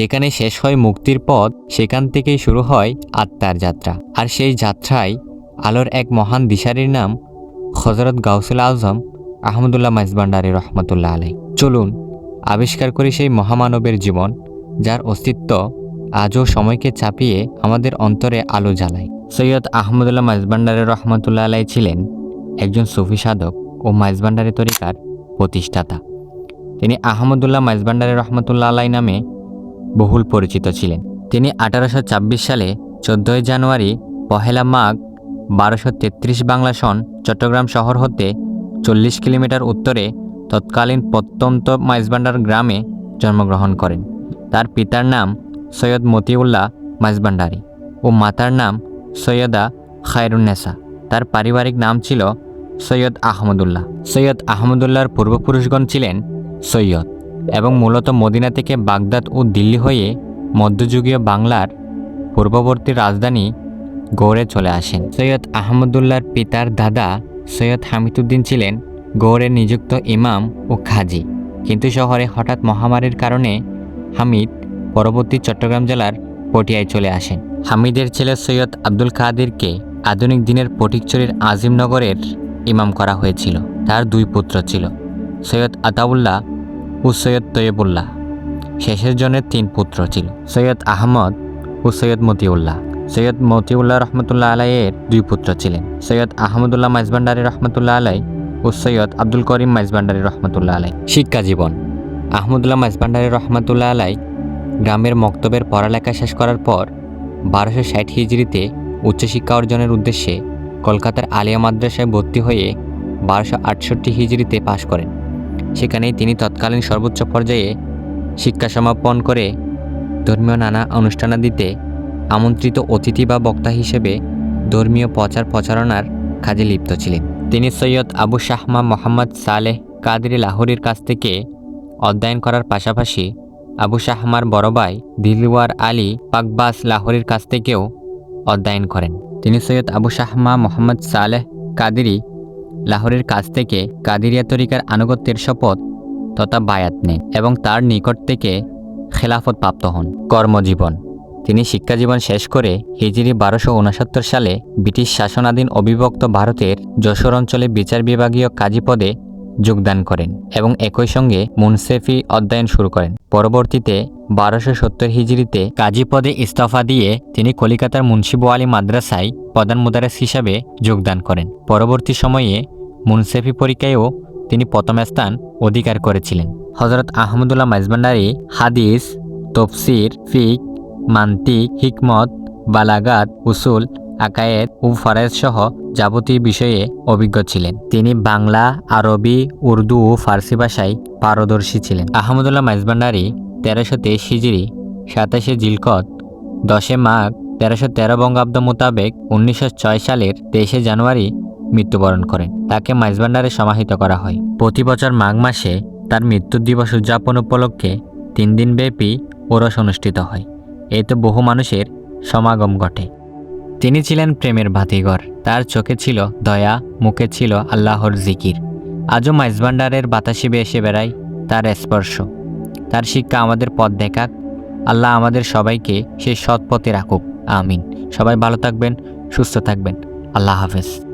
যেখানে শেষ হয় মুক্তির পথ, সেখান থেকেই শুরু হয় আত্মার যাত্রা। আর সেই যাত্রায় আলোর এক মহান দিশারির নাম হজরত গাউসুল আজম আহমদুল্লাহ মাইজবান্ডারি রহমতুল্লাহ আলাই চলুন আবিষ্কার করি সেই মহামানবের জীবন, যার অস্তিত্ব আজও সময়কে চাপিয়ে আমাদের অন্তরে আলো জ্বালায়। সৈয়দ আহমদুল্লাহ মাইজবান্ডারি রহমতুল্লাহ আলাই ছিলেন একজন সুফি সাধক ও মাইজবান্ডারি তরিকার প্রতিষ্ঠাতা। তিনি আহমদুল্লাহ মাইজবান্ডারি রহমতুল্লাহ আলাই নামে বহুল পরিচিত ছিলেন। তিনি আঠারোশো ছাব্বিশ সালে চোদ্দোই জানুয়ারি পহেলা মাঘ বারোশো তেত্রিশ বাংলা সন চট্টগ্রাম শহর হতে চল্লিশ কিলোমিটার উত্তরে তৎকালীন প্রত্যন্ত মাইজবান্ডার গ্রামে জন্মগ্রহণ করেন। তার পিতার নাম সৈয়দ মতিউল্লাহ মাইজবান্ডারি ও মাতার নাম সৈয়দা খায়রুন্নেসা তার পারিবারিক নাম ছিল সৈয়দ আহমদুল্লাহ। সৈয়দ আহমদুল্লাহর পূর্বপুরুষগণ ছিলেন সৈয়দ। এবং মূলত মদিনা থেকে বাগদাদ ও দিল্লি হয়ে মধ্যযুগীয় বাংলার পূর্ববর্তী রাজধানী গৌড়ে চলে আসেন। সৈয়দ আহমদুল্লাহর পিতার দাদা সৈয়দ হামিদুদ্দিন ছিলেন গৌড়ে নিযুক্ত ইমাম ও খাজি। কিন্তু শহরে হঠাৎ মহামারীর কারণে হামিদ পরবর্তী চট্টগ্রাম জেলার পটিয়ায় চলে আসেন। হামিদের ছেলে সৈয়দ আব্দুল কাদিরকে আধুনিক দিনের ফটিকছড়ির আজিমনগরের ইমাম করা হয়েছিল। তার দুই পুত্র ছিল। সৈয়দ আতাউল্লাহ ও সৈয়দ তৈয়বুল্লাহ। শেষের জনের তিন পুত্র ছিল। সৈয়দ আহমদ ও সৈয়দ মতিউল্লাহ। সৈয়দ মতিউল্লাহ রহমতুল্লাহ আলাইয়ের দুই পুত্র ছিলেন। সৈয়দ আহমদুল্লাহ মাইজবান্ডারি রহমতুল্লাহ আলাই ও সৈয়দ আব্দুল করিম মাইজবান্ডারি রহমতুল্লাহ আলাই। শিক্ষা জীবন। আহমদুল্লাহ মাইজবান্ডারি রহমতুল্লাহ আলাই গ্রামের মক্তবের পড়ালেখা শেষ করার পর বারোশো ষাট হিজড়িতে উচ্চশিক্ষা অর্জনের উদ্দেশ্যে কলকাতার আলিয়া মাদ্রাসায় ভর্তি হয়ে বারোশো আটষট্টি হিজড়িতে পাশ করেন। সেখানেই তিনি তৎকালীন সর্বোচ্চ পর্যায়ে শিক্ষা সমাপন করে ধর্মীয় নানা অনুষ্ঠানাদিতে আমন্ত্রিত অতিথি বা বক্তা হিসেবে ধর্মীয় প্রচার প্রচারণার কাজে লিপ্ত ছিলেন। তিনি সৈয়দ আবু শাহমা মোহাম্মদ সালেহ কাদরি লাহোরির কাছ থেকে অধ্যয়ন করার পাশাপাশি আবু শাহমার বড় ভাই দিলওয়ার আলী পাকবাস লাহোরির কাছ থেকেও অধ্যয়ন করেন। তিনি সৈয়দ আবু শাহমা মোহাম্মদ সালেহ কাদিরি লাহোরের কাছ থেকে কাদিরিয়া তরিকার আনুগত্যের শপথ তথা বায়াত নেন এবং তার নিকট থেকে খেলাফত প্রাপ্ত হন। কর্মজীবন। তিনি শিক্ষাজীবন শেষ করে হিজরি বারোশো উনসত্তর সালে ব্রিটিশ শাসনাধীন অবিভক্ত ভারতের যশোর অঞ্চলে বিচার বিভাগীয় কাজী পদে যোগদান করেন এবং একই সঙ্গে মুনসেফি অধ্যয়ন শুরু করেন। পরবর্তীতে বারোশো সত্তর হিজড়িতে কাজী পদে ইস্তফা দিয়ে তিনি কলিকাতার মুন্সিবু আলী মাদ্রাসায় প্রধান মুদারাস হিসাবে যোগদান করেন। পরবর্তী সময়ে মুনসেফি পরীক্ষায়ও তিনি প্রথম স্থান অধিকার করেছিলেন। হজরত আহমদুল্লাহ মাইজবান্ডারি হাদিস, তফসির, ফিক, মান্তিক, হিকমত, বালাগাত, উসুল আকায়েত ও ফরায়েজ সহ যাবতীয় বিষয়ে অভিজ্ঞ ছিলেন। তিনি বাংলা, আরবি, উর্দু ও ফার্সি ভাষায় পারদর্শী ছিলেন। আহমদুল্লাহ মাইজবান্ডারি তেরোশো তেইশ হিজড়ি সাতাশে জিলকত, দশে মাঘ, তেরোশো তেরো বঙ্গাব্দ মোতাবেক উনিশশো ছয় সালের তেইশে জানুয়ারি মৃত্যুবরণ করেন। তাকে মাইজবান্ডারে সমাহিত করা হয়। প্রতি বছর মাঘ মাসে তার মৃত্যু দিবস উদযাপন উপলক্ষে তিন দিনব্যাপী ওরস অনুষ্ঠিত হয়। এতে বহু মানুষের সমাগম ঘটে। তিনি ছিলেন প্রেমের বাতিঘর তার চোখে ছিল দয়া, মুখে ছিল আল্লাহর জিকির। আজও মাইজবান্ডারের বাতাসে এসে বেড়ায় তার স্পর্শ। তার শিক্ষা আমাদের পথ দেখাক। আল্লাহ আমাদের সবাইকে সে সৎ পথে রাখুক। আমিন। সবাই ভালো থাকবেন, সুস্থ থাকবেন। আল্লাহ হাফেজ।